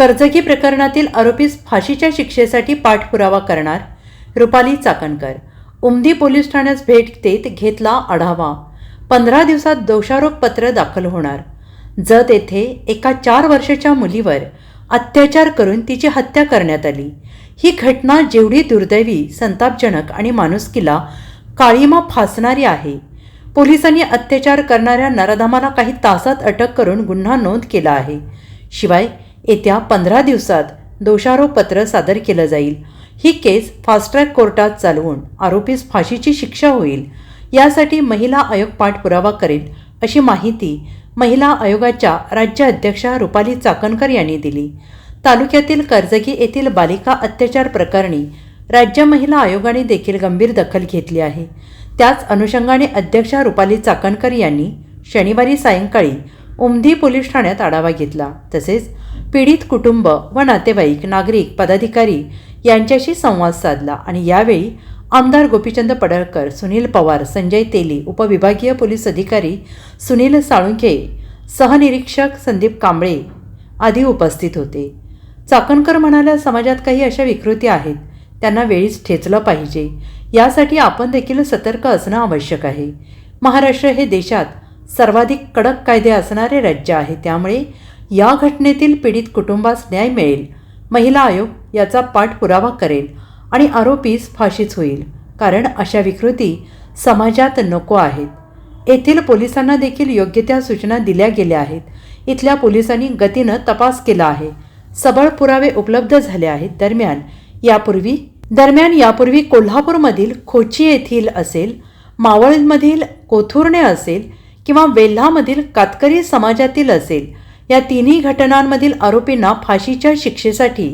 कर्जगी प्रकरणातील आरोपीस फाशीच्या शिक्षेसाठी पाठपुरावा करणार? रुपाली चाकणकर उमदी पोलीस ठाण्यास भेट देत घेतला आढावा. पंधरा दिवसात दोषारोप पत्र दाखल होणार. जत येथे एका चार वर्षाच्या मुलीवर अत्याचार करून तिची हत्या करण्यात आली. ही घटना जेवढी दुर्दैवी संतापजनक आणि माणुसकीला काळीमा फासणारी आहे. पोलिसांनी अत्याचार करणाऱ्या नराधमाला काही तासात अटक करून गुन्हा नोंद केला आहे. शिवाय येत्या पंधरा दिवसात दोषारोपपत्र सादर केलं जाईल. ही केस फास्ट ट्रॅक कोर्टात चालवून आरोपीस फाशीची शिक्षा होईल. यासाठी महिला आयोग पाठपुरावा करेल अशी माहिती महिला आयोगाच्या राज्य अध्यक्षा रुपाली चाकणकर यांनी दिली. तालुक्यातील कर्जगी येथील बालिका अत्याचार प्रकरणी राज्य महिला आयोगाने देखील गंभीर दखल घेतली आहे. त्याच अनुषंगाने अध्यक्षा रुपाली चाकणकर यांनी शनिवारी सायंकाळी उमदी पोलीस ठाण्यात आढावा घेतला. तसेच पीडित कुटुंब व नातेवाईक नागरिक पदाधिकारी यांच्याशी संवाद साधला आणि यावेळी आमदार गोपीचंद पडळकर सुनील पवार संजय तेली उपविभागीय पोलीस अधिकारी सुनील साळुंखे सहनिरीक्षक संदीप कांबळे आदी उपस्थित होते. चाकणकर म्हणाल्या समाजात काही अशा विकृती आहेत त्यांना वेळीच ठेचलं पाहिजे. यासाठी आपण देखील सतर्क असणं आवश्यक आहे. महाराष्ट्र हे देशात सर्वाधिक कडक कायदे असणारे राज्य आहे. त्यामुळे या घटनेतील पीडित कुटुंबास न्याय मिळेल. महिला आयोग याचा पाठपुरावा करेल आणि आरोपीस फाशीच होईल. कारण अशा विकृती समाजात नको आहेत. येथील पोलिसांना देखील योग्य त्या सूचना दिल्या गेल्या आहेत. इथल्या पोलिसांनी गतीनं तपास केला आहे. सबळ पुरावे उपलब्ध झाले आहेत. दरम्यान यापूर्वी दरम्यान यापूर्वी कोल्हापूरमधील खोची येथील असेल मावळमधील कोथुर्णे असेल किंवा वेल्हामधील कातकरी समाजातील असेल या तिन्ही घटनांमधील आरोपींना फाशीच्या शिक्षेसाठी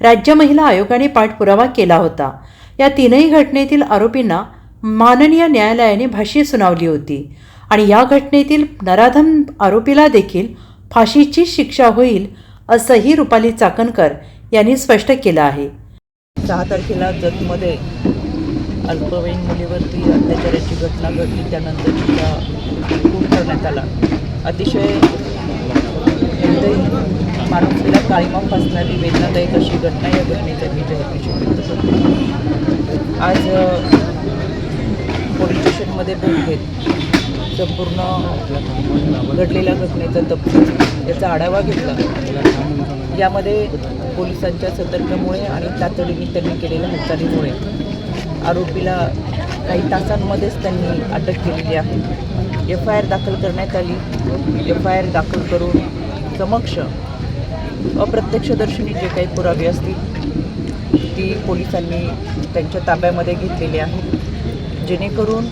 राज्य महिला आयोगाने पाठपुरावा केला होता. या तीनही घटनेतील आरोपींना माननीय न्यायालयाने भाषी सुनावली होती आणि या घटनेतील नराधम आरोपीला देखील फाशीची शिक्षा होईल असंही रुपाली चाकणकर यांनी स्पष्ट केलं आहे. सहा तारखेला जतमध्ये अल्पवयीन मुलीवरती अत्याचाराची घटना घडली. त्यानंतर झाला. अतिशय म्हणजे हृदय माणुसकीला काळीमा फासणारी वेदनादायक अशी घटना या घटनेचा मी जाहीर व्यक्त आज पोलीस स्टेशनमध्ये भेट घेत संपूर्ण घडलेल्या घटनेचा तपशील याचा आढावा घेतला. यामध्ये पोलिसांच्या सतर्कमुळे आणि तातडीने त्यांनी केलेल्या हालचालीमुळे आरोपीला काही तासांमध्येच त्यांनी अटक केलेली आहे. एफ आय आर दाखल करण्यात आली. एफ आय आर दाखल करून समक्ष अप्रत्यक्षदर्शनी जे काही पुरावे असतील ती पोलिसांनी त्यांच्या ताब्यामध्ये घेतलेली आहे जेणेकरून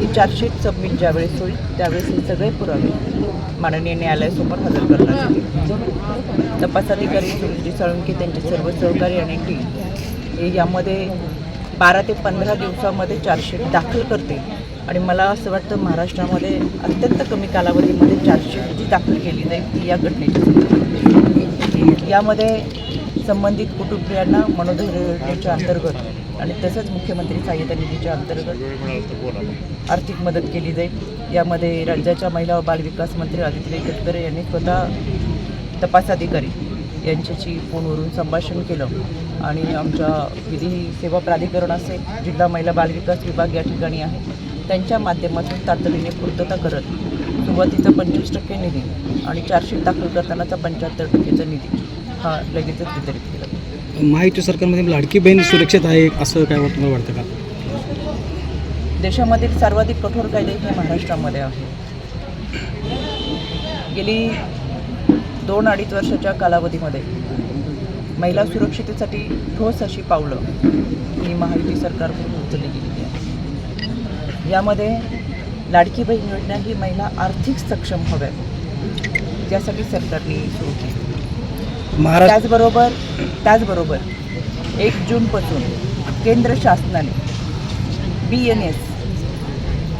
ही चार्जशीट सबमिट ज्यावेळेस होईल त्यावेळेस हे सगळे पुरावे माननीय न्यायालयासमोर हजर करण्यात येतील. तपास अधिकारी साळुंके त्यांचे सर्व सहकारी आणि टीम हे यामध्ये बारा ते पंधरा दिवसामध्ये चार्जशीट दाखल करते. आणि मला असं वाटतं महाराष्ट्रामध्ये अत्यंत कमी कालावधीमध्ये चार्जशीट जी दाखल केली जाईल ती या घटनेची यामध्ये संबंधित कुटुंबियांना मनोधैर्य योजनेच्या अंतर्गत आणि तसंच मुख्यमंत्री सहाय्यता निधीच्या अंतर्गत आर्थिक मदत केली जाईल. यामध्ये राज्याच्या महिला व बालविकास मंत्री आदित्य तटकरे यांनी स्वतः तपास अधिकारी यांच्याशी फोनवरून संभाषण केलं. आणि आमच्या विधी सेवा प्राधिकरण असेल जिल्हा महिला बालविकास विभाग या ठिकाणी आहे त्यांच्या माध्यमातून तातडीने पूर्तता करत सुरुवातीचा पंचवीस टक्के निधी आणि चारशे दाखल करतानाचा पंच्याहत्तर टक्केचा निधी हा लगेचच वितरित केला. महायुती सरकारमध्ये लाडकी बहीण सुरक्षित आहे असं काय तुम्हाला वाटतं का? देशामधील सर्वाधिक कठोर कायदे हे महाराष्ट्रामध्ये आहे गेली दोन अडीच वर्षाच्या कालावधीमध्ये महिला सुरक्षितेसाठी ठोस अशी पावलं ही महायुती सरकारकडून उचलली गेलेली आहे यामध्ये लाडकी बहीण योजना ही महिला आर्थिक सक्षम हव्या त्यासाठी सरकारने सुरू केली. त्याचबरोबर त्याचबरोबर एक जूनपासून केंद्र शासनाने बी एन एस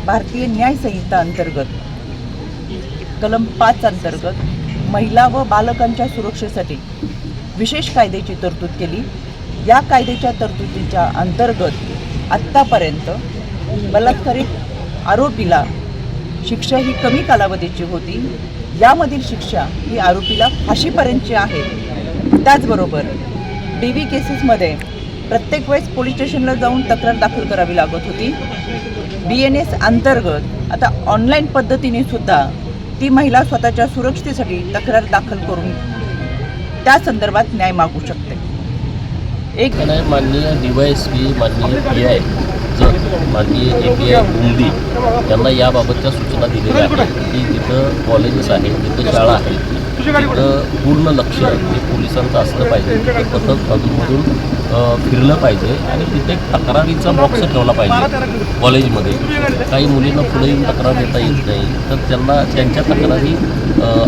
भारतीय न्याय संहिता अंतर्गत कलम पाच अंतर्गत महिला व बालकांच्या सुरक्षेसाठी विशेष कायद्याची तरतूद केली. या कायद्याच्या तरतुदीच्या अंतर्गत आत्तापर्यंत बलात्कारित आरोपीला शिक्षा ही कमी कालावधीची होती. यामधील शिक्षा ही आरोपीला फाशीपर्यंतची आहे. त्याचबरोबर डी व्ही केसेसमध्ये प्रत्येक वेळेस पोलीस स्टेशनला जाऊन तक्रार दाखल करावी लागत होती. बी एन एस अंतर्गत आता ऑनलाईन पद्धतीने सुद्धा ती महिला स्वतःच्या सुरक्षतेसाठी तक्रार दाखल करून त्या संदर्भात न्याय मागू शकते. एक माननीय डी वाय एस पी माननीय पी आय जर माननीय ए पी आय बुंदी यांना याबाबतच्या सूचना दिलेल्या आहेत की तिथं कॉलेजेस आहेत तिथं शाळा आहेत तिथं पूर्ण लक्ष हे पोलिसांचं असलं पाहिजे तिथं पथक अजूनमधून फिरलं पाहिजे आणि तिथे एक तक्रारीचा बॉक्स ठेवला पाहिजे कॉलेजमध्ये. काही मुलींना पुढे येऊन तक्रार देता येत नाही तर त्यांना त्यांच्या तक्रारी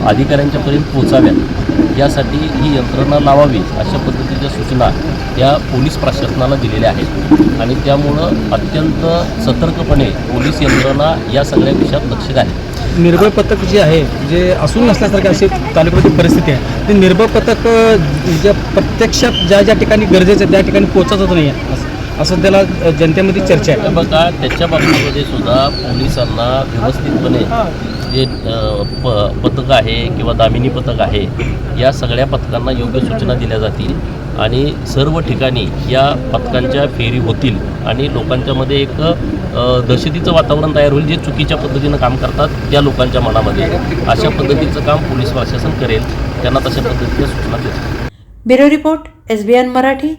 अधिकाऱ्यांच्यापर्यंत पोचाव्यात यासाठी ही यंत्रणा लावावी अशा पद्धतीच्या सूचना या पोलीस प्रशासनाला दिलेल्या आहेत. आणि त्यामुळं अत्यंत सतर्कपणे पोलीस यंत्रणा या सगळ्या विषयात लक्ष घालेल निर्भय पथक जे आहे जे असून नसल्यासारखी अशी तालुक्याची परिस्थिती आहे ते निर्भय पथक ज्या प्रत्यक्षात ज्या ज्या ठिकाणी गरजेचं आहे त्या ठिकाणी पोहोचतच नाही आहे. असं असं त्याला जनतेमध्ये चर्चा आहे. बघा त्याच्या बाबतीमध्ये सुद्धा पोलिसांना व्यवस्थितपणे जे प पथक आहे किंवा दामिनी पथक आहे या सगळ्या पथकांना योग्य सूचना दिल्या जातील आणि सर्व ठिकाणी या पथकांच्या फेरी होतील आणि लोकांच्यामध्ये एक दहशतीचं वातावरण तयार होईल जे चुकीच्या पद्धतीनं काम करतात त्या लोकांच्या मनामध्ये. अशा पद्धतीचं काम पोलीस प्रशासन करेल त्यांना तशा पद्धतीच्या सूचना देतील. Bureau report S B N Marathi.